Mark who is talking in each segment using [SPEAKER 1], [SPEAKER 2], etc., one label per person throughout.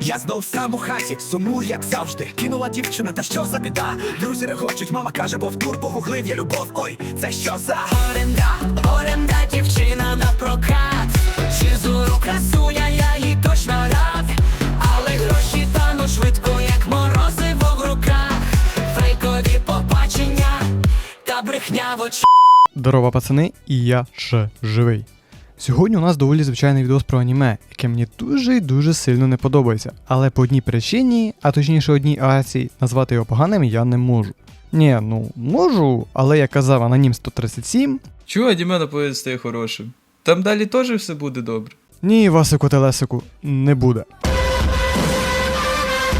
[SPEAKER 1] Я знов сам у хаті, сумую, як завжди. Кинула дівчина, та що за біда? Друзі регочуть, мама каже, бо в тур погуглив я любов. Ой, це що за оренда, оренда, дівчина на прокат. Чизуру красуня, я їй точно рад. Але гроші тануть швидко, як морозиво в руках. Фейкові побачення та брехня в очах.
[SPEAKER 2] Здорово, пацани, і я ще живий. Сьогодні у нас доволі звичайний відос про аніме, яке мені дуже і дуже сильно не подобається. Але по одній причині, а точніше одній акції, назвати його поганим я не можу. Ні, ну можу, але як казав анонім 137,
[SPEAKER 3] Чого аніме наповідь стає хорошим? Там далі теж все буде добре.
[SPEAKER 2] ні, Васику Телесику, не буде.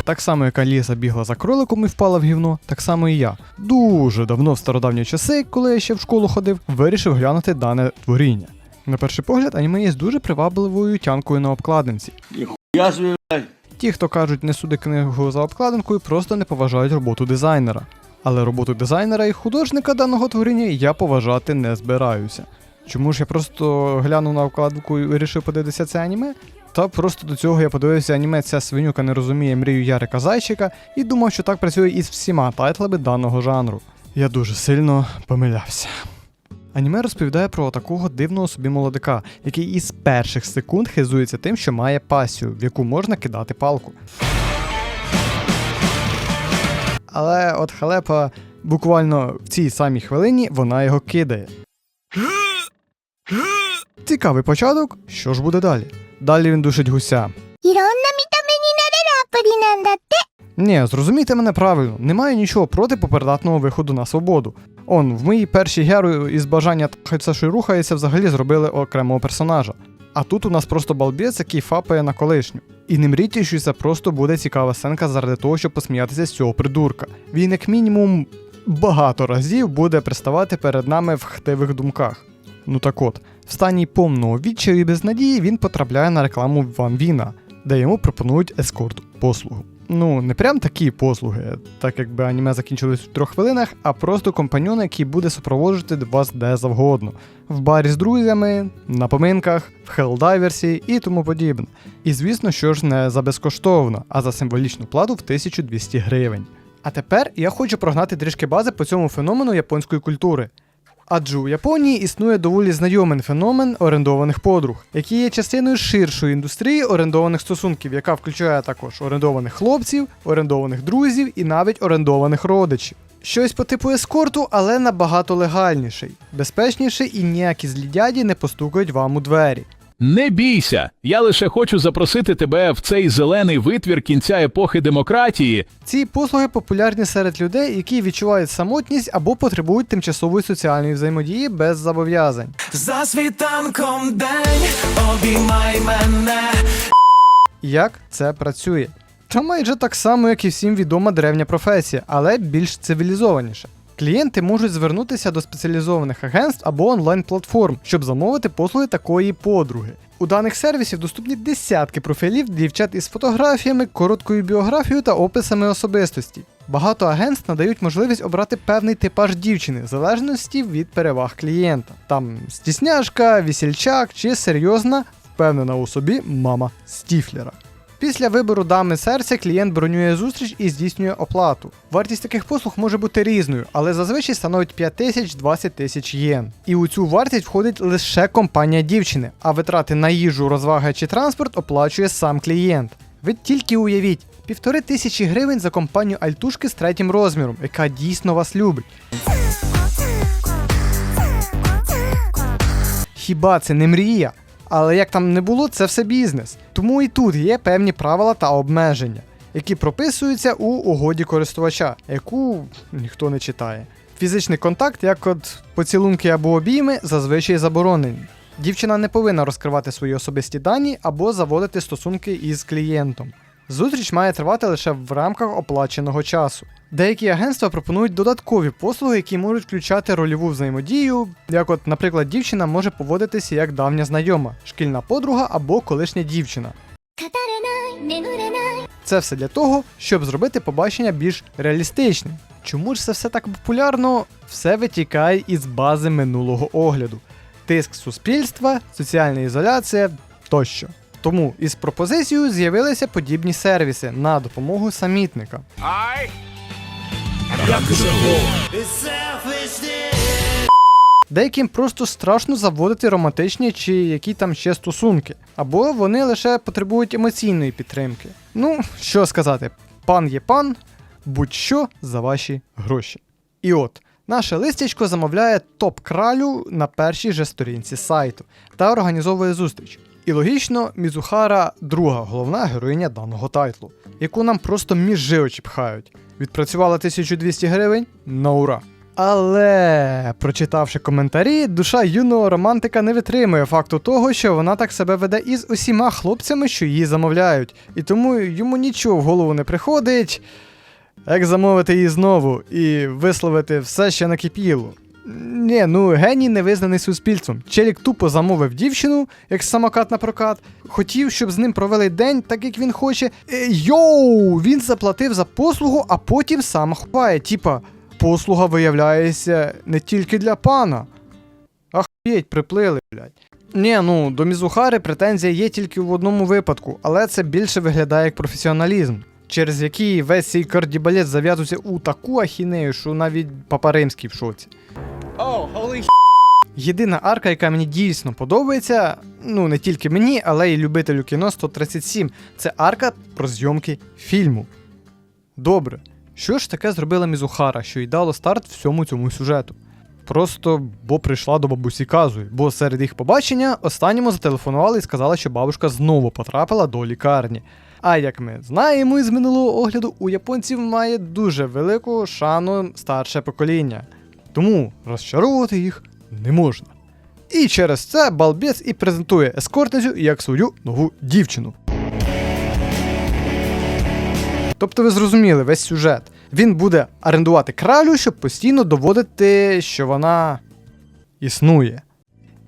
[SPEAKER 2] Так само, як Аліса бігла за кроликом і впала в гівно, так само і я. Дуже давно в стародавні часи, коли я ще в школу ходив, вирішив глянути дане творіння. На перший погляд, аніме є з дуже привабливою тянкою на обкладинці. Ті, хто кажуть, не суди книгу за обкладинкою, просто не поважають роботу дизайнера. Але роботу дизайнера і художника даного творіння я поважати не збираюся. Чому ж я просто глянув на обкладинку і вирішив подивитися це аніме? Та просто до цього я подивився аніме ця свинюка не розуміє мрію Ярика Зайчика і думав, що так працює із всіма тайтлами даного жанру. Я дуже сильно помилявся. Аніме розповідає про такого дивного собі молодика, який із перших секунд хизується тим, що має пасію, в яку можна кидати палку. Але от халепа буквально в цій самій хвилині вона його кидає. Цікавий початок, що ж буде далі? Далі він душить гуся. Ні, зрозумійте мене правильно, немає нічого проти попередатного виходу на свободу. Он, в моїй першій герою із бажання хай все, що й рухається, взагалі зробили окремого персонажа. А тут у нас просто балбець, який фапає на колишню. І не мрійте, що це просто буде цікава сценка заради того, щоб посміятися з цього придурка. Він, як мінімум, багато разів буде приставати перед нами в хтивих думках. Ну так от, в стані повного відчаю і безнадії він потрапляє на рекламу Ван Віна, де йому пропонують ескорт послугу. Ну, не прям такі послуги, так якби аніме закінчилось в трьох хвилинах, а просто компаньон, який буде супроводжувати вас де завгодно. В барі з друзями, на поминках, в хелдайверсі і тому подібне. І звісно, що ж не за безкоштовно, а за символічну плату в 1200 гривень. А тепер я хочу прогнати трішки бази по цьому феномену японської культури. Адже у Японії існує доволі знайомий феномен орендованих подруг, який є частиною ширшої індустрії орендованих стосунків, яка включає також орендованих хлопців, орендованих друзів і навіть орендованих родичів. Щось по типу ескорту, але набагато легальніший, безпечніший і ніякі злі дяді не постукають вам у двері.
[SPEAKER 4] Не бійся, я лише хочу запросити тебе в цей зелений витвір кінця епохи демократії.
[SPEAKER 2] Ці послуги популярні серед людей, які відчувають самотність або потребують тимчасової соціальної взаємодії без зобов'язань.
[SPEAKER 1] За світанком день, обіймай мене.
[SPEAKER 2] Як це працює? Та майже так само, як і всім відома древня професія, але більш цивілізованіше. Клієнти можуть звернутися до спеціалізованих агентств або онлайн-платформ, щоб замовити послуги такої подруги. У даних сервісів доступні десятки профілів дівчат із фотографіями, короткою біографією та описами особистості. Багато агентств надають можливість обрати певний типаж дівчини, в залежності від переваг клієнта. Там стісняшка, весільчак чи серйозна, впевнена у собі мама Стіфлера. Після вибору дами серця клієнт бронює зустріч і здійснює оплату. Вартість таких послуг може бути різною, але зазвичай становить 5 тисяч 20 тисяч єн. І у цю вартість входить лише компанія дівчини, а витрати на їжу, розваги чи транспорт оплачує сам клієнт. Ви тільки уявіть, півтори тисячі гривень за компанію Альтушки з третім розміром, яка дійсно вас любить. Хіба це не мрія? Але як там не було, це все бізнес. Тому і тут є певні правила та обмеження, які прописуються у угоді користувача, яку ніхто не читає. Фізичний контакт, як от поцілунки або обійми, зазвичай заборонені. Дівчина не повинна розкривати свої особисті дані або заводити стосунки із клієнтом. Зустріч має тривати лише в рамках оплаченого часу. Деякі агентства пропонують додаткові послуги, які можуть включати рольову взаємодію, як, от, наприклад, дівчина може поводитися як давня знайома, шкільна подруга або колишня дівчина. Це все для того, щоб зробити побачення більш реалістичним. Чому ж це все так популярно? Все витікає із бази минулого огляду: тиск суспільства, соціальна ізоляція тощо. Тому із пропозицією з'явилися подібні сервіси на допомогу самітника. Деяким просто страшно заводити романтичні чи які там ще стосунки, або вони лише потребують емоційної підтримки. Ну, що сказати, пан є пан, будь-що за ваші гроші. І от, наше листячко замовляє топ-кралю на першій же сторінці сайту та організовує зустріч. І логічно, Мізухара друга головна героїня даного тайтлу, яку нам просто між живочі пхають. Відпрацювала 1200 гривень на ура. Але, прочитавши коментарі, душа юного романтика не витримує факту того, що вона так себе веде із усіма хлопцями, що її замовляють, і тому йому нічого в голову не приходить, як замовити її знову і висловити все, що накипіло. Ні, ну геній не визнаний суспільством. Челік тупо замовив дівчину, як самокат на прокат. Хотів, щоб з ним провели день, так як він хоче. Е, Йоу! Він заплатив за послугу, а потім сам ховає. Типа, послуга виявляється не тільки для пана. Ахуєть, приплили, блядь. Ні, ну до Мізухари претензія є тільки в одному випадку, але це більше виглядає як професіоналізм, через який весь цей кардібалет зав'язується у таку ахінею, що навіть Папа Римський в шоці. Єдина арка, яка мені дійсно подобається, ну не тільки мені, але й любителю кіно 137, це арка про зйомки фільму. Добре, що ж таке зробила Мізухара, що й дало старт всьому цьому сюжету? Просто бо прийшла до бабусі Казуї, бо серед їх побачення останньому зателефонували і сказали, що бабушка знову потрапила до лікарні. А як ми знаємо із минулого огляду, у японців має дуже велику шану старше покоління. Тому розчаровувати їх не можна. І через це балбець і презентує ескортницю як свою нову дівчину. Тобто ви зрозуміли весь сюжет. Він буде орендувати кралю, щоб постійно доводити, що вона існує.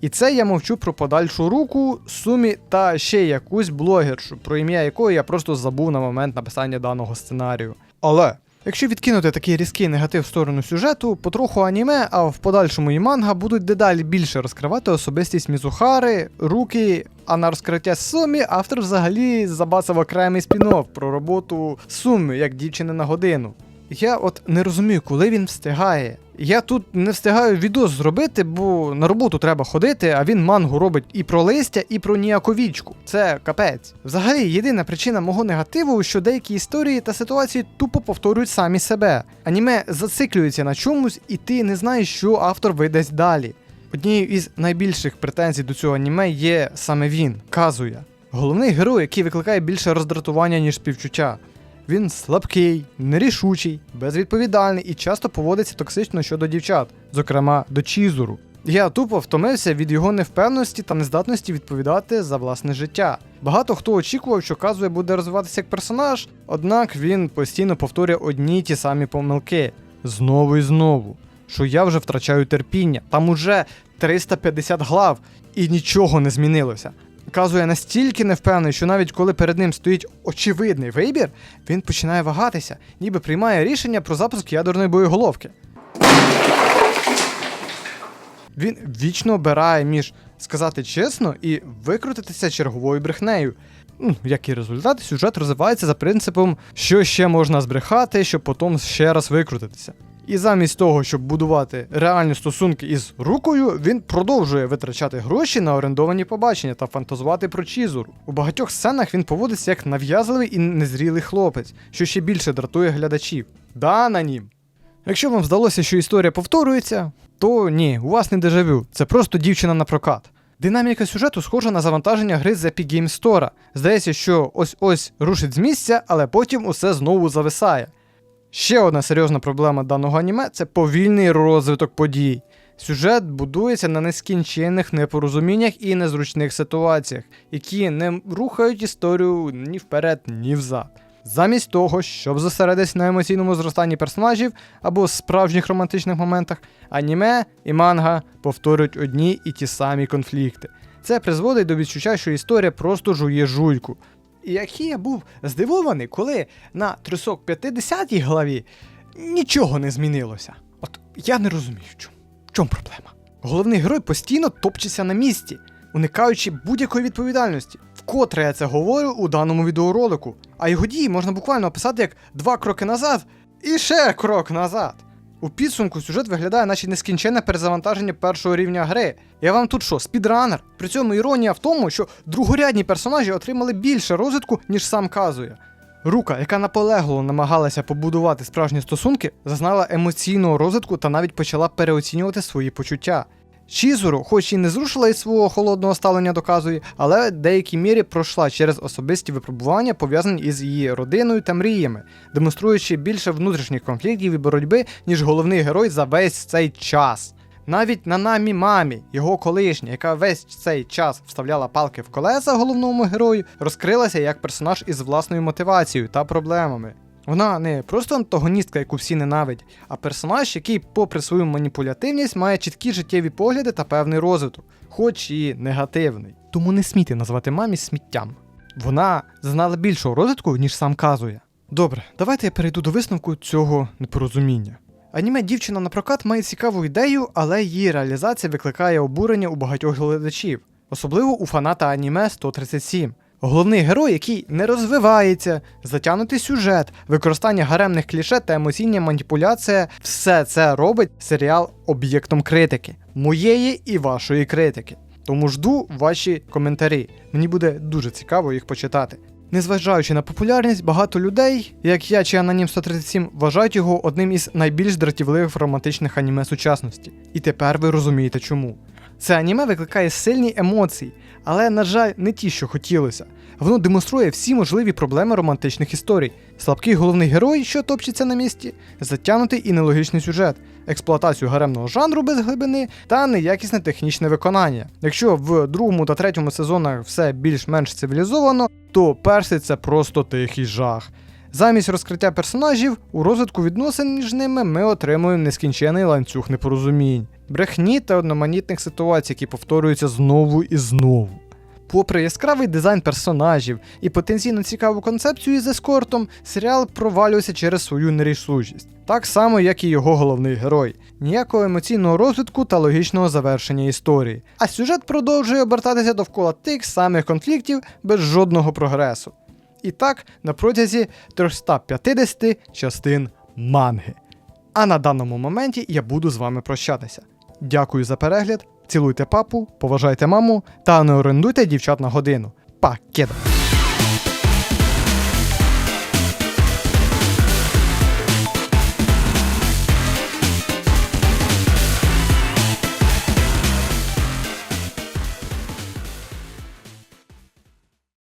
[SPEAKER 2] І це я мовчу про подальшу руку, сумі та ще якусь блогершу, про ім'я якої я просто забув на момент написання даного сценарію. Але якщо відкинути такий різкий негатив в сторону сюжету, потроху аніме, а в подальшому і манга будуть дедалі більше розкривати особистість Мізухари, руки. А на розкриття Сумі автор взагалі забасив окремий спін-офф про роботу Суми як дівчини на годину. Я от не розумію, коли він встигає. Я тут не встигаю відос зробити, бо на роботу треба ходити, а він мангу робить і про листя, і про ніяковічку. Це капець. Взагалі, єдина причина мого негативу, що деякі історії та ситуації тупо повторюють самі себе. Аніме зациклюється на чомусь, і ти не знаєш, що автор видасть далі. Однією із найбільших претензій до цього аніме є саме він, Казуя. Головний герой, який викликає більше роздратування, ніж співчуття. Він слабкий, нерішучий, безвідповідальний і часто поводиться токсично щодо дівчат, зокрема до Чізуру. Я тупо втомився від його невпевності та нездатності відповідати за власне життя. Багато хто очікував, що Казуя буде розвиватися як персонаж, однак він постійно повторює одні й ті самі помилки знову і знову. Що я вже втрачаю терпіння. Там уже 350 глав, і нічого не змінилося. Казує настільки невпевнений, що навіть коли перед ним стоїть очевидний вибір, він починає вагатися, ніби приймає рішення про запуск ядерної боєголовки. Він вічно обирає між сказати чесно і викрутитися черговою брехнею. Ну, Як і результат, сюжет розвивається за принципом, що ще можна збрехати, щоб потім ще раз викрутитися. І замість того, щоб будувати реальні стосунки із рукою, він продовжує витрачати гроші на орендовані побачення та фантазувати про Чізуру. У багатьох сценах він поводиться як нав'язливий і незрілий хлопець, що ще більше дратує глядачів. Да, на нім. Якщо вам здалося, що історія повторюється, то ні, у вас не дежавю, це просто дівчина на прокат. Динаміка сюжету схожа на завантаження гри з Epic Games Store. Здається, що ось-ось рушить з місця, але потім усе знову зависає. Ще одна серйозна проблема даного аніме це повільний розвиток подій. Сюжет будується на нескінченних непорозуміннях і незручних ситуаціях, які не рухають історію ні вперед, ні взад. Замість того, щоб зосередитись на емоційному зростанні персонажів або справжніх романтичних моментах, аніме і манга повторюють одні і ті самі конфлікти. Це призводить до відчуття, що історія просто жує жуйку. Який я був здивований, коли на 350 главі нічого не змінилося. От я не розумію, в чому. В чому проблема? Головний герой постійно топчеться на місці, уникаючи будь-якої відповідальності. Вкотре я це говорю у даному відеоролику, а його дії можна буквально описати як два кроки назад і ще крок назад. У підсумку сюжет виглядає, наче нескінченне перезавантаження першого рівня гри. Я вам тут що, спідранер? При цьому іронія в тому, що другорядні персонажі отримали більше розвитку, ніж сам казує. Рука, яка наполегливо намагалася побудувати справжні стосунки, зазнала емоційного розвитку та навіть почала переоцінювати свої почуття. Чізуру, хоч і не зрушила із свого холодного ставлення до Казуї, але в деякій мірі пройшла через особисті випробування, пов'язані із її родиною та мріями, демонструючи більше внутрішніх конфліктів і боротьби, ніж головний герой за весь цей час. Навіть Нанамі Мамі, його колишня, яка весь цей час вставляла палки в колеса головному герою, розкрилася як персонаж із власною мотивацією та проблемами. Вона не просто антагоністка, яку всі ненавидять, а персонаж, який, попри свою маніпулятивність, має чіткі життєві погляди та певний розвиток, хоч і негативний. Тому не смійте назвати мамі сміттям. Вона зазнала більшого розвитку, ніж сам казує. Добре, давайте я перейду до висновку цього непорозуміння. Аніме дівчина на прокат має цікаву ідею, але її реалізація викликає обурення у багатьох глядачів, особливо у фаната аніме 137. Головний герой, який не розвивається, затягнутий сюжет, використання гаремних кліше та емоційна маніпуляція все це робить серіал об'єктом критики, моєї і вашої критики. Тому жду ваші коментарі. Мені буде дуже цікаво їх почитати. Незважаючи на популярність, багато людей, як я чи Анонім 137, вважають його одним із найбільш дратівливих романтичних аніме сучасності. І тепер ви розумієте чому. Це аніме викликає сильні емоції, але, на жаль, не ті, що хотілося. Воно демонструє всі можливі проблеми романтичних історій: слабкий головний герой, що топчеться на місці, затягнутий і нелогічний сюжет, експлуатацію гаремного жанру без глибини та неякісне технічне виконання. Якщо в другому та третьому сезонах все більш-менш цивілізовано, то перший це просто тихий жах. Замість розкриття персонажів у розвитку відносин між ними ми отримуємо нескінчений ланцюг непорозумінь, брехні та одноманітних ситуацій, які повторюються знову і знову. Попри яскравий дизайн персонажів і потенційно цікаву концепцію із ескортом, серіал провалюється через свою нерішучість, так само, як і його головний герой. Ніякого емоційного розвитку та логічного завершення історії. А сюжет продовжує обертатися довкола тих самих конфліктів без жодного прогресу. І так на протязі 350 частин манги. А на даному моменті я буду з вами прощатися. Дякую за перегляд, цілуйте папу, поважайте маму та не орендуйте дівчат на годину. Пакета!